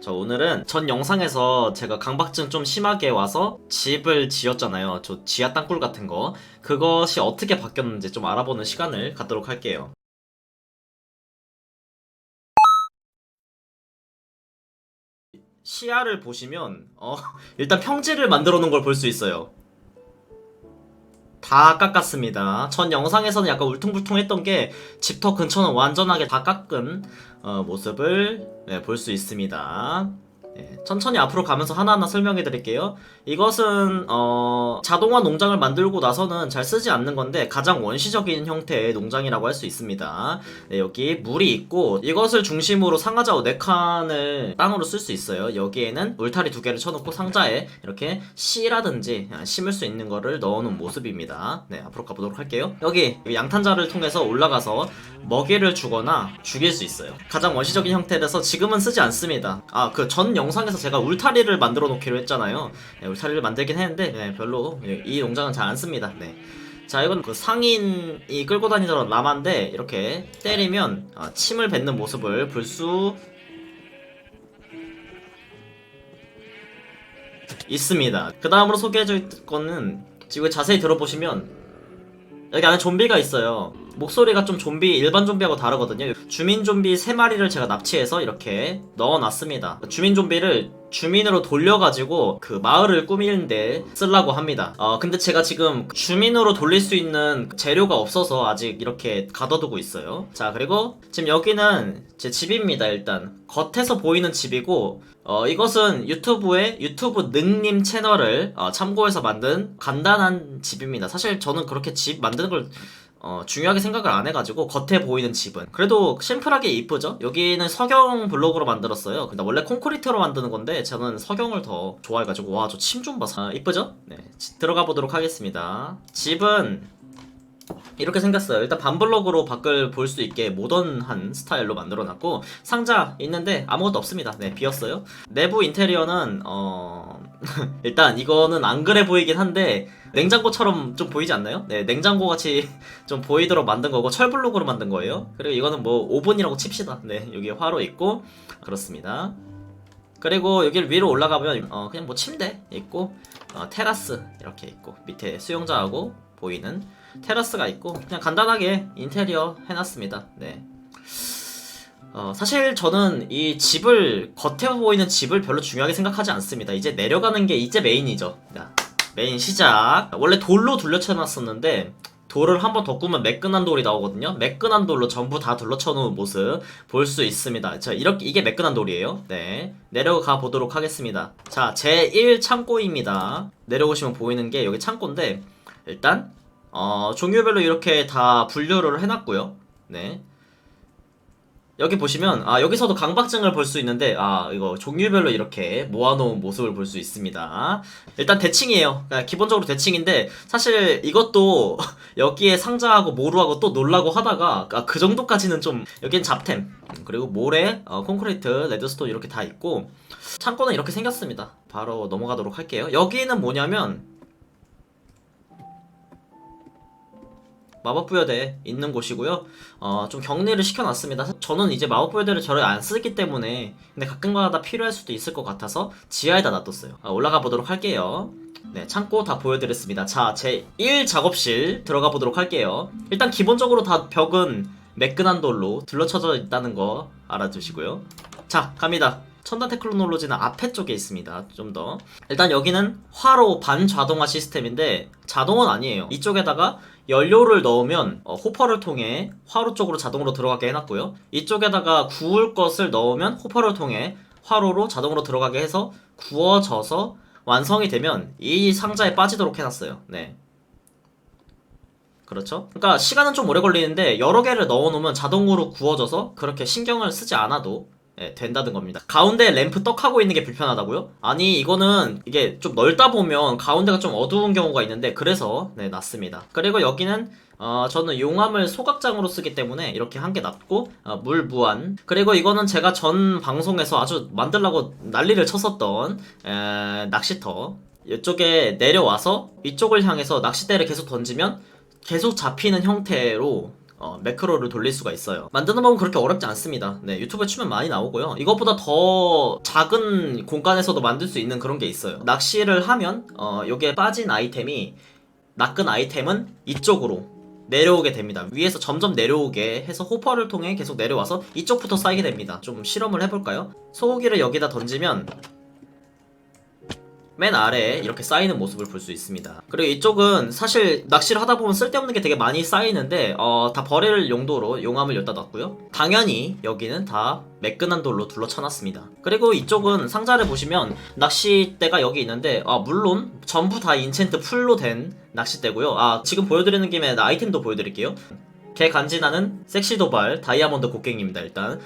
저 오늘은 전 영상에서 제가 강박증 좀 심하게 와서 집을 지었잖아요. 저 지하 땅굴 같은 거. 그것이 어떻게 바뀌었는지 좀 알아보는 시간을 갖도록 할게요. 시야를 보시면 어, 일단 평지를 만들어 놓은 걸 볼 수 있어요. 다 깎았습니다. 전 영상에서는 약간 울퉁불퉁했던 게 집터 근처는 완전하게 다 깎은 어, 모습을 네, 볼 수 있습니다. 네, 천천히 앞으로 가면서 하나하나 설명해 드릴게요. 이것은 어, 자동화 농장을 만들고 나서는 잘 쓰지 않는 건데 가장 원시적인 형태의 농장이라고 할 수 있습니다. 네, 여기 물이 있고 이것을 중심으로 상하좌우 4칸을 땅으로 쓸 수 있어요. 여기에는 울타리 두 개를 쳐놓고 상자에 이렇게 씨라든지 심을 수 있는 거를 넣어놓은 모습입니다. 네, 앞으로 가보도록 할게요. 여기 양탄자를 통해서 올라가서 먹이를 주거나 죽일 수 있어요. 가장 원시적인 형태라서 지금은 쓰지 않습니다. 아, 그 전 영 상에서 제가 울타리를 만들어 놓기로 했잖아요. 네, 울타리를 만들긴 했는데 네, 별로 이 농장은 잘 안 씁니다. 네. 자, 이건 그 상인이 끌고 다니던 라마인데 이렇게 때리면 아, 침을 뱉는 모습을 볼 수 있습니다. 그 다음으로 소개해줄 거는 지금 자세히 들어보시면 여기 안에 좀비가 있어요. 목소리가 좀 좀비 일반 좀비하고 다르거든요. 주민 좀비 3마리를 제가 납치해서 이렇게 넣어놨습니다. 주민 좀비를 주민으로 돌려가지고 그 마을을 꾸미는데 쓰려고 합니다. 어 근데 제가 지금 주민으로 돌릴 수 있는 재료가 없어서 아직 이렇게 가둬두고 있어요. 자 그리고 지금 여기는 제 집입니다. 일단 겉에서 보이는 집이고 어, 이것은 유튜브의 유튜브 능님 채널을 어, 참고해서 만든 간단한 집입니다. 사실 저는 그렇게 집 만드는 걸 어, 중요하게 생각을 안 해가지고 겉에 보이는 집은 그래도 심플하게 이쁘죠? 여기는 석영 블록으로 만들었어요. 근데 원래 콘크리트로 만드는 건데 저는 석영을 더 좋아해가지고 와 저 침 좀 봐. 아, 이쁘죠? 네 지- 들어가 보도록 하겠습니다. 집은 이렇게 생겼어요. 일단 반블럭으로 밖을 볼 수 있게 모던한 스타일로 만들어놨고 상자 있는데 아무것도 없습니다. 네 비었어요. 내부 인테리어는 어 일단 이거는 안 그래 보이긴 한데 냉장고처럼 좀 보이지 않나요? 네 냉장고 같이 좀 보이도록 만든 거고 철블록으로 만든 거예요. 그리고 이거는 뭐 오븐이라고 칩시다. 네 여기 화로 있고 그렇습니다. 그리고 여기를 위로 올라가면 어 그냥 뭐 침대 있고 어, 테라스 이렇게 있고 밑에 수영장하고 보이는 테라스가 있고 그냥 간단하게 인테리어 해놨습니다. 네. 어, 사실 저는 이 집을 겉에 보이는 집을 별로 중요하게 생각하지 않습니다. 이제 내려가는 게 이제 메인이죠. 자, 메인 시작. 원래 돌로 둘러쳐놨었는데 돌을 한 번 더 꾸면 매끈한 돌이 나오거든요. 매끈한 돌로 전부 다 둘러쳐놓은 모습 볼 수 있습니다. 자, 이렇게 이게 매끈한 돌이에요. 네, 내려가 보도록 하겠습니다. 자, 제1 창고입니다. 내려오시면 보이는 게 여기 창고인데 일단 어, 종류별로 이렇게 다 분류를 해놨고요. 네. 여기 보시면 아 여기서도 강박증을 볼 수 있는데 아 이거 종류별로 이렇게 모아놓은 모습을 볼 수 있습니다. 일단 대칭이에요. 그냥 기본적으로 대칭인데 사실 이것도 여기에 상자하고 모루하고 또 놀라고 하다가 아, 그 정도까지는 좀 여긴 잡템 음, 그리고 모래, 어, 콘크리트, 레드스톤 이렇게 다 있고 창고는 이렇게 생겼습니다. 바로 넘어가도록 할게요. 여기는 뭐냐면 마법부여대 있는 곳이고요. 어, 좀 격리를 시켜놨습니다. 저는 이제 마법부여대를 저를 안 쓰기 때문에 근데 가끔가다 필요할 수도 있을 것 같아서 지하에다 놔뒀어요. 아, 올라가 보도록 할게요. 네, 창고 다 보여드렸습니다. 자, 제 1 작업실 들어가 보도록 할게요. 일단 기본적으로 다 벽은 매끈한 돌로 둘러쳐져 있다는 거 알아두시고요. 자, 갑니다. 첨단 테크놀로지는 앞에 쪽에 있습니다. 좀 더. 일단 여기는 화로 반자동화 시스템인데 자동은 아니에요. 이쪽에다가 연료를 넣으면 어, 호퍼를 통해 화로 쪽으로 자동으로 들어가게 해놨고요. 이쪽에다가 구울 것을 넣으면 호퍼를 통해 화로로 자동으로 들어가게 해서 구워져서 완성이 되면 이 상자에 빠지도록 해놨어요. 네. 그렇죠? 그러니까 시간은 좀 오래 걸리는데 여러 개를 넣어놓으면 자동으로 구워져서 그렇게 신경을 쓰지 않아도 예, 된다는 겁니다. 가운데 램프 떡하고 있는 게 불편하다고요? 아니 이거는 이게 좀 넓다 보면 가운데가 좀 어두운 경우가 있는데 그래서 네 놨습니다. 그리고 여기는 어, 저는 용암을 소각장으로 쓰기 때문에 이렇게 한개 놨고 어, 물 무한 그리고 이거는 제가 전 방송에서 아주 만들라고 난리를 쳤었던 에, 낚시터 이쪽에 내려와서 이쪽을 향해서 낚싯대를 계속 던지면 계속 잡히는 형태로 어, 매크로를 돌릴 수가 있어요. 만드는 법은 그렇게 어렵지 않습니다. 네, 유튜브에 치면 많이 나오고요. 이것보다 더 작은 공간에서도 만들 수 있는 그런 게 있어요. 낚시를 하면 어, 여기에 빠진 아이템이 낚은 아이템은 이쪽으로 내려오게 됩니다. 위에서 점점 내려오게 해서 호퍼를 통해 계속 내려와서 이쪽부터 쌓이게 됩니다. 좀 실험을 해볼까요? 소고기를 여기다 던지면 맨 아래에 이렇게 쌓이는 모습을 볼 수 있습니다. 그리고 이쪽은 사실 낚시를 하다 보면 쓸데없는 게 되게 많이 쌓이는데 어, 다 버릴 용도로 용암을 여기다 놨고요. 당연히 여기는 다 매끈한 돌로 둘러쳐놨습니다. 그리고 이쪽은 상자를 보시면 낚싯대가 여기 있는데 아, 물론 전부 다 인챈트 풀로 된 낚싯대고요. 아 지금 보여드리는 김에 나 아이템도 보여드릴게요. 개 간지나는 섹시 도발 다이아몬드 곡괭입니다 일단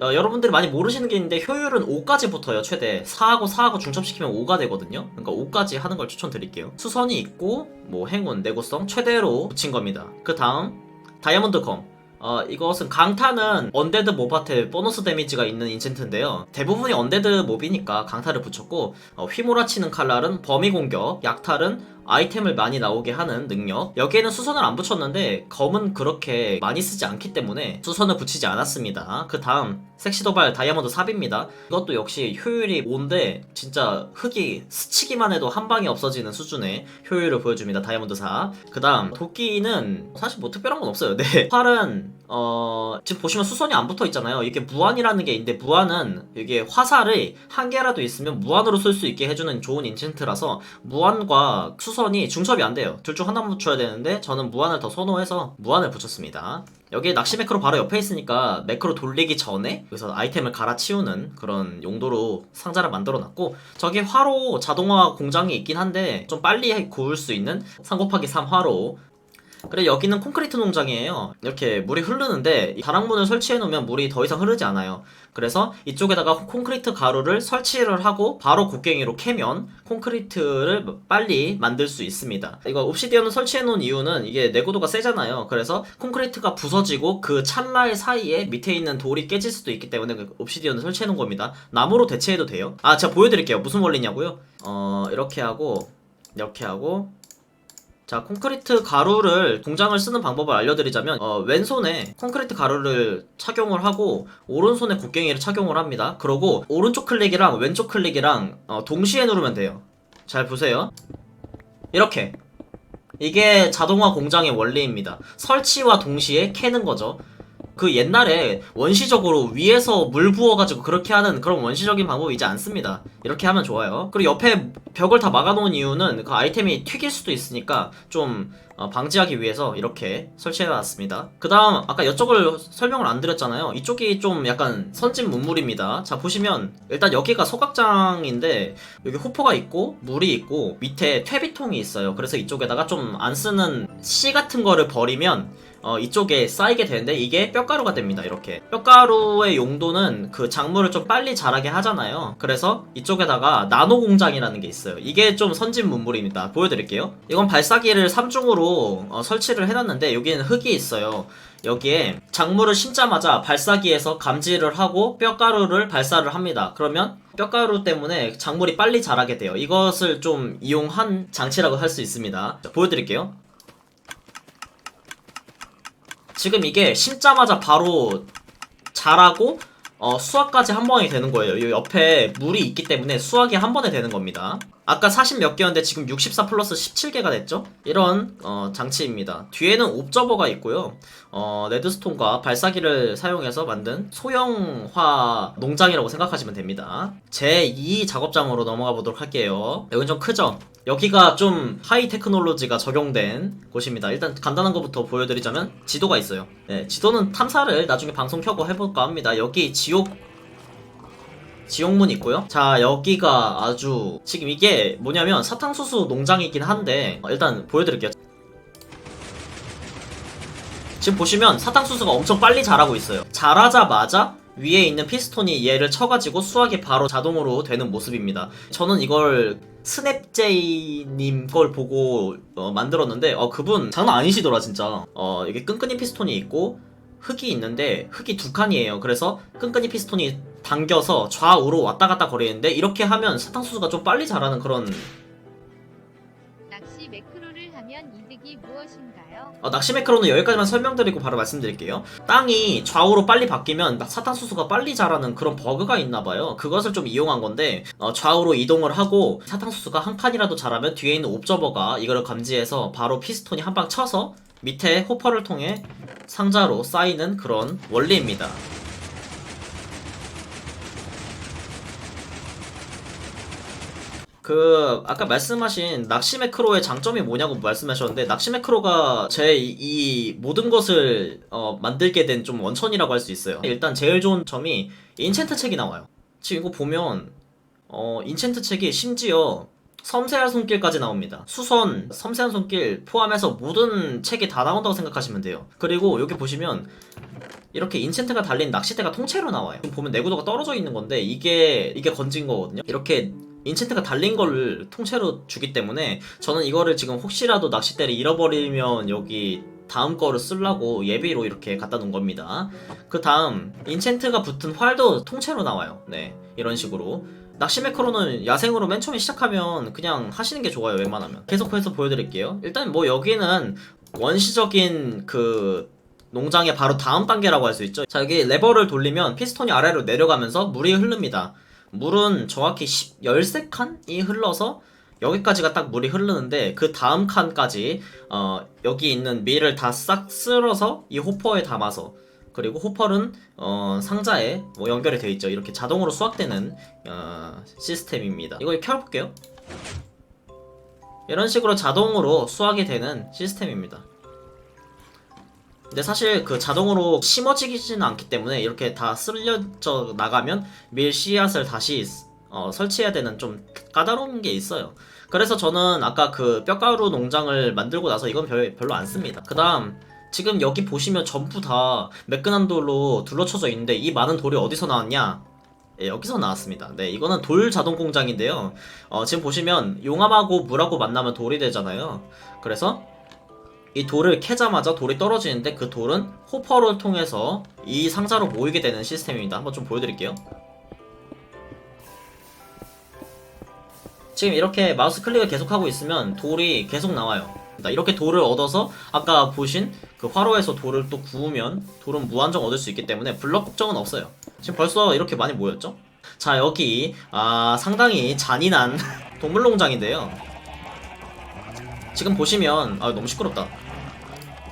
어, 여러분들이 많이 모르시는 게 있는데 효율은 5까지 붙어요 최대. 4하고 4하고 중첩시키면 5가 되거든요. 그러니까 5까지 하는 걸 추천드릴게요. 수선이 있고 뭐 행운 내구성 최대로 붙인 겁니다. 그 다음 다이아몬드 검. 어, 이것은 강타는 언데드 몹한테 보너스 데미지가 있는 인챈트인데요. 대부분이 언데드 몹이니까 강타를 붙였고, 어, 휘몰아치는 칼날은 범위 공격, 약탈은 아이템을 많이 나오게 하는 능력. 여기에는 수선을 안 붙였는데, 검은 그렇게 많이 쓰지 않기 때문에 수선을 붙이지 않았습니다. 그 다음, 섹시도발 다이아몬드 삽입니다. 이것도 역시 효율이 5인데, 진짜 흙이 스치기만 해도 한 방에 없어지는 수준의 효율을 보여줍니다. 다이아몬드 삽. 그 다음, 도끼는 사실 뭐 특별한 건 없어요. 네. 활은 어, 지금 보시면 수선이 안 붙어 있잖아요. 이게 무한이라는 게 있는데, 무한은 이게 화살이 한 개라도 있으면 무한으로 쓸 수 있게 해주는 좋은 인챈트라서, 무한과 수선이 중첩이 안 돼요. 둘 중 하나만 붙여야 되는데, 저는 무한을 더 선호해서 무한을 붙였습니다. 여기 낚시 매크로 바로 옆에 있으니까 매크로 돌리기 전에 여기서 아이템을 갈아치우는 그런 용도로 상자를 만들어 놨고 저기 화로 자동화 공장이 있긴 한데 좀 빨리 구울 수 있는 3 곱하기 3 화로 그래 여기는 콘크리트 농장이에요. 이렇게 물이 흐르는데 이 다락문을 설치해 놓으면 물이 더 이상 흐르지 않아요. 그래서 이쪽에다가 콘크리트 가루를 설치를 하고 바로 곡괭이로 캐면 콘크리트를 빨리 만들 수 있습니다. 이거 옵시디언을 설치해 놓은 이유는 이게 내구도가 세잖아요. 그래서 콘크리트가 부서지고 그 찰나의 사이에 밑에 있는 돌이 깨질 수도 있기 때문에 그 옵시디언을 설치해 놓은 겁니다. 나무로 대체해도 돼요. 아 제가 보여드릴게요. 무슨 원리냐고요? 어 이렇게 하고 이렇게 하고 자, 콘크리트 가루를 공장을 쓰는 방법을 알려드리자면 어, 왼손에 콘크리트 가루를 착용을 하고 오른손에 곡괭이를 착용을 합니다. 그러고 오른쪽 클릭이랑 왼쪽 클릭이랑 어, 동시에 누르면 돼요. 잘 보세요. 이렇게 이게 자동화 공장의 원리입니다. 설치와 동시에 캐는 거죠. 그 옛날에 원시적으로 위에서 물 부어가지고 그렇게 하는 그런 원시적인 방법이 이제 안 씁니다. 이렇게 하면 좋아요. 그리고 옆에 벽을 다 막아놓은 이유는 그 아이템이 튀길 수도 있으니까 좀 어, 방지하기 위해서 이렇게 설치해놨습니다. 그 다음 아까 이쪽을 설명을 안 드렸잖아요. 이쪽이 좀 약간 선진 문물입니다. 자 보시면 일단 여기가 소각장인데 여기 호퍼가 있고 물이 있고 밑에 퇴비통이 있어요. 그래서 이쪽에다가 좀 안 쓰는 씨 같은 거를 버리면 어, 이쪽에 쌓이게 되는데 이게 뼈 가루가 됩니다. 이렇게 뼈가루의 용도는 그 작물을 좀 빨리 자라게 하잖아요. 그래서 이쪽에다가 나노 공장이라는 게 있어요. 이게 좀 선진 문물입니다. 보여드릴게요. 이건 발사기를 3중으로 어, 설치를 해놨는데 여기는 흙이 있어요. 여기에 작물을 심자마자 발사기에서 감지를 하고 뼈가루를 발사를 합니다. 그러면 뼈가루 때문에 작물이 빨리 자라게 돼요. 이것을 좀 이용한 장치라고 할 수 있습니다. 자, 보여드릴게요. 지금 이게 심자마자 바로 자라고 어, 수확까지 한 번에 되는 거예요. 이 옆에 물이 있기 때문에 수확이 한 번에 되는 겁니다. 아까 40 몇 개였는데 지금 64 플러스 17개가 됐죠? 이런 어, 장치입니다. 뒤에는 옵저버가 있고요. 어, 레드스톤과 발사기를 사용해서 만든 소형화 농장이라고 생각하시면 됩니다. 제2 작업장으로 넘어가 보도록 할게요. 여긴 좀 크죠? 여기가 좀 하이 테크놀로지가 적용된 곳입니다. 일단 간단한 것부터 보여드리자면 지도가 있어요. 네, 지도는 탐사를 나중에 방송 켜고 해볼까 합니다. 여기 지옥 지옥문 있고요. 자 여기가 아주 지금 이게 뭐냐면 사탕수수 농장이긴 한데 어, 일단 보여드릴게요. 지금 보시면 사탕수수가 엄청 빨리 자라고 있어요. 자라자마자 위에 있는 피스톤이 얘를 쳐가지고 수확이 바로 자동으로 되는 모습입니다. 저는 이걸 스냅제이님 걸 보고 어, 만들었는데 어, 그분 장난 아니시더라 진짜. 어, 이게 끈끈이 피스톤이 있고 흙이 있는데 흙이 두 칸이에요. 그래서 끈끈이 피스톤이 당겨서 좌우로 왔다 갔다 거리는데 이렇게 하면 사탕수수가 좀 빨리 자라는 그런 낚시 매크로를 하면 이득이 무엇인가요? 어, 낚시 매크로는 여기까지만 설명드리고 바로 말씀드릴게요. 땅이 좌우로 빨리 바뀌면 사탕수수가 빨리 자라는 그런 버그가 있나봐요. 그것을 좀 이용한 건데 어, 좌우로 이동을 하고 사탕수수가 한 칸이라도 자라면 뒤에 있는 옵저버가 이거를 감지해서 바로 피스톤이 한 방 쳐서 밑에 호퍼를 통해 상자로 쌓이는 그런 원리입니다. 그 아까 말씀하신 낚시 매크로의 장점이 뭐냐고 말씀하셨는데 낚시 매크로가 제 이 모든 것을 어, 만들게 된 좀 원천이라고 할 수 있어요. 일단 제일 좋은 점이 인챈트 책이 나와요. 지금 이거 보면 어, 인챈트 책이 심지어 섬세한 손길까지 나옵니다. 수선, 섬세한 손길 포함해서 모든 책이 다 나온다고 생각하시면 돼요. 그리고 여기 보시면 이렇게 인챈트가 달린 낚싯대가 통째로 나와요. 보면 내구도가 떨어져 있는 건데 이게 이게 건진 거거든요. 이렇게 인챈트가 달린 거를 통째로 주기 때문에 저는 이거를 지금 혹시라도 낚싯대를 잃어버리면 여기 다음 거를 쓰려고 예비로 이렇게 갖다 놓은 겁니다. 그 다음 인챈트가 붙은 활도 통째로 나와요. 네 이런 식으로 낚시 매크로는 야생으로 맨 처음에 시작하면 그냥 하시는 게 좋아요 웬만하면. 계속해서 보여드릴게요. 일단 뭐 여기는 원시적인 그 농장의 바로 다음 단계라고 할 수 있죠. 자 여기 레버를 돌리면 피스톤이 아래로 내려가면서 물이 흐릅니다. 물은 정확히 10, 13칸이 흘러서 여기까지가 딱 물이 흐르는데 그 다음 칸까지 어, 여기 있는 밀을 다 싹 쓸어서 이 호퍼에 담아서 그리고 호펄은 어, 상자에 뭐 연결이 되어 있죠. 이렇게 자동으로 수확되는 어, 시스템입니다. 이거 켜볼게요. 이런 식으로 자동으로 수확이 되는 시스템입니다. 근데 사실 그 자동으로 심어지지는 않기 때문에 이렇게 다 쓸려져 나가면 밀 씨앗을 다시 어, 설치해야 되는 좀 까다로운 게 있어요. 그래서 저는 아까 그 뼈가루 농장을 만들고 나서 이건 별, 별로 안 씁니다. 그 다음 지금 여기 보시면 전부 다 매끈한 돌로 둘러쳐져 있는데 이 많은 돌이 어디서 나왔냐? 예, 여기서 나왔습니다. 네, 이거는 돌 자동 공장인데요. 어, 지금 보시면 용암하고 물하고 만나면 돌이 되잖아요. 그래서 이 돌을 캐자마자 돌이 떨어지는데 그 돌은 호퍼를 통해서 이 상자로 모이게 되는 시스템입니다. 한번 좀 보여드릴게요. 지금 이렇게 마우스 클릭을 계속하고 있으면 돌이 계속 나와요. 이렇게 돌을 얻어서 아까 보신 그 화로에서 돌을 또 구우면 돌은 무한정 얻을 수 있기 때문에 블럭 걱정은 없어요. 지금 벌써 이렇게 많이 모였죠? 자 여기 아 상당히 잔인한 동물농장인데요. 지금 보시면 아 너무 시끄럽다.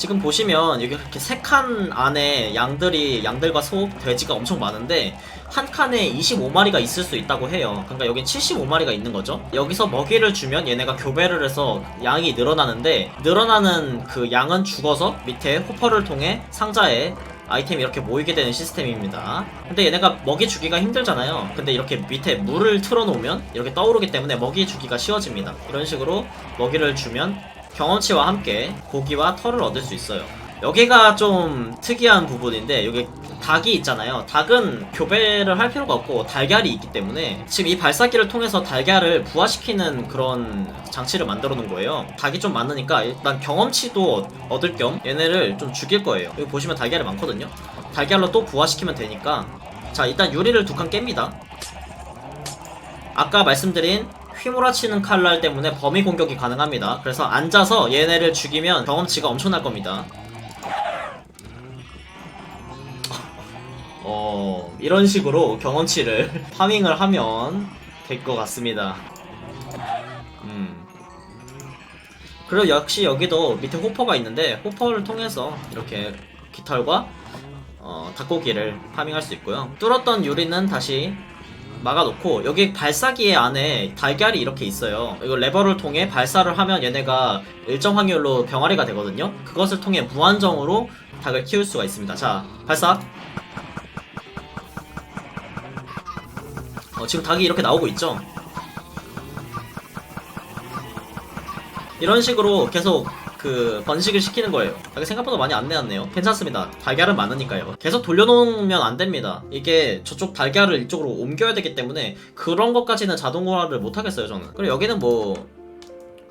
지금 보시면 여기 이렇게 세 칸 안에 양들이 양들과 소, 돼지가 엄청 많은데 한 칸에 25마리가 있을 수 있다고 해요. 그러니까 여긴 75마리가 있는 거죠. 여기서 먹이를 주면 얘네가 교배를 해서 양이 늘어나는데 늘어나는 그 양은 죽어서 밑에 호퍼를 통해 상자에 아이템이 이렇게 모이게 되는 시스템입니다. 근데 얘네가 먹이 주기가 힘들잖아요. 근데 이렇게 밑에 물을 틀어놓으면 이렇게 떠오르기 때문에 먹이 주기가 쉬워집니다. 이런 식으로 먹이를 주면 경험치와 함께 고기와 털을 얻을 수 있어요. 여기가 좀 특이한 부분인데 여기 닭이 있잖아요. 닭은 교배를 할 필요가 없고 달걀이 있기 때문에 지금 이 발사기를 통해서 달걀을 부화시키는 그런 장치를 만들어 놓은 거예요. 닭이 좀 많으니까 일단 경험치도 얻을 겸 얘네를 좀 죽일 거예요. 여기 보시면 달걀이 많거든요. 달걀로 또 부화시키면 되니까 자 일단 유리를 두 칸 깹니다. 아까 말씀드린 휘몰아치는 칼날 때문에 범위 공격이 가능합니다. 그래서 앉아서 얘네를 죽이면 경험치가 엄청날 겁니다. 어, 이런 식으로 경험치를 파밍을 하면 될 것 같습니다. 음. 그리고 역시 여기도 밑에 호퍼가 있는데 호퍼를 통해서 이렇게 깃털과 어, 닭고기를 파밍할 수 있고요. 뚫었던 유리는 다시 막아놓고 여기 발사기의 안에 달걀이 이렇게 있어요. 이거 레버를 통해 발사를 하면 얘네가 일정 확률로 병아리가 되거든요. 그것을 통해 무한정으로 닭을 키울 수가 있습니다. 자, 발사. 어, 지금 닭이 이렇게 나오고 있죠. 이런 식으로 계속 그 번식을 시키는 거예요. 닭이 생각보다 많이 안 내놨네요. 괜찮습니다. 달걀은 많으니까요. 계속 돌려놓으면 안 됩니다. 이게 저쪽 달걀을 이쪽으로 옮겨야 되기 때문에 그런 것까지는 자동화를 못 하겠어요, 저는. 그리고 여기는 뭐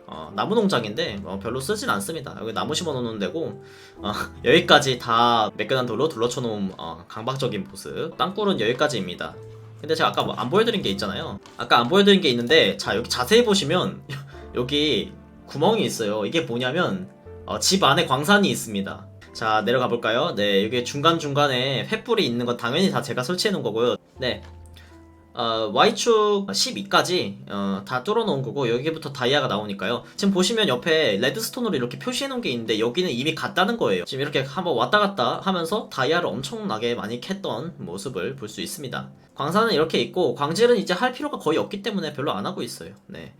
어, 나무 농장인데 어, 별로 쓰진 않습니다. 여기 나무 심어놓는 데고 어, 여기까지 다 매끈한 돌로 둘러쳐놓은 어, 강박적인 모습. 땅굴은 여기까지입니다. 근데 제가 아까 뭐 안 보여드린 게 있잖아요. 아까 안 보여드린 게 있는데 자 여기 자세히 보시면 여기 구멍이 있어요. 이게 뭐냐면 어, 집 안에 광산이 있습니다. 자 내려가 볼까요? 네 여기 중간 중간에 횃불이 있는 건 당연히 다 제가 설치해 놓은 거고요. 네. 어, Y축 12까지 어, 다 뚫어 놓은 거고 여기부터 다이아가 나오니까요. 지금 보시면 옆에 레드스톤으로 이렇게 표시해 놓은 게 있는데 여기는 이미 갔다는 거예요. 지금 이렇게 한번 왔다 갔다 하면서 다이아를 엄청나게 많이 캤던 모습을 볼 수 있습니다. 광산은 이렇게 있고 광질은 이제 할 필요가 거의 없기 때문에 별로 안 하고 있어요. 네.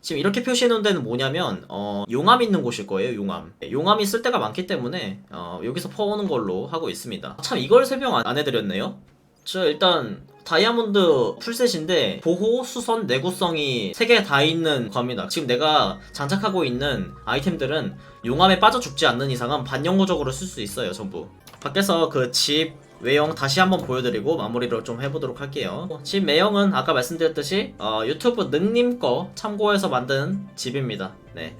지금 이렇게 표시해 놓은 데는 뭐냐면 어, 용암 있는 곳일 거예요 용암. 네, 용암이 쓸 데가 많기 때문에 어, 여기서 퍼오는 걸로 하고 있습니다. 참 이걸 설명 안, 안 해드렸네요. 저 일단 다이아몬드 풀셋인데 보호, 수선, 내구성이 3개 다 있는 겁니다. 지금 내가 장착하고 있는 아이템들은 용암에 빠져 죽지 않는 이상은 반영구적으로 쓸 수 있어요 전부. 밖에서 그 집 외형 다시 한번 보여드리고 마무리를 좀 해보도록 할게요. 집 외형은 아까 말씀드렸듯이 어, 유튜브 능님 거 참고해서 만든 집입니다. 네.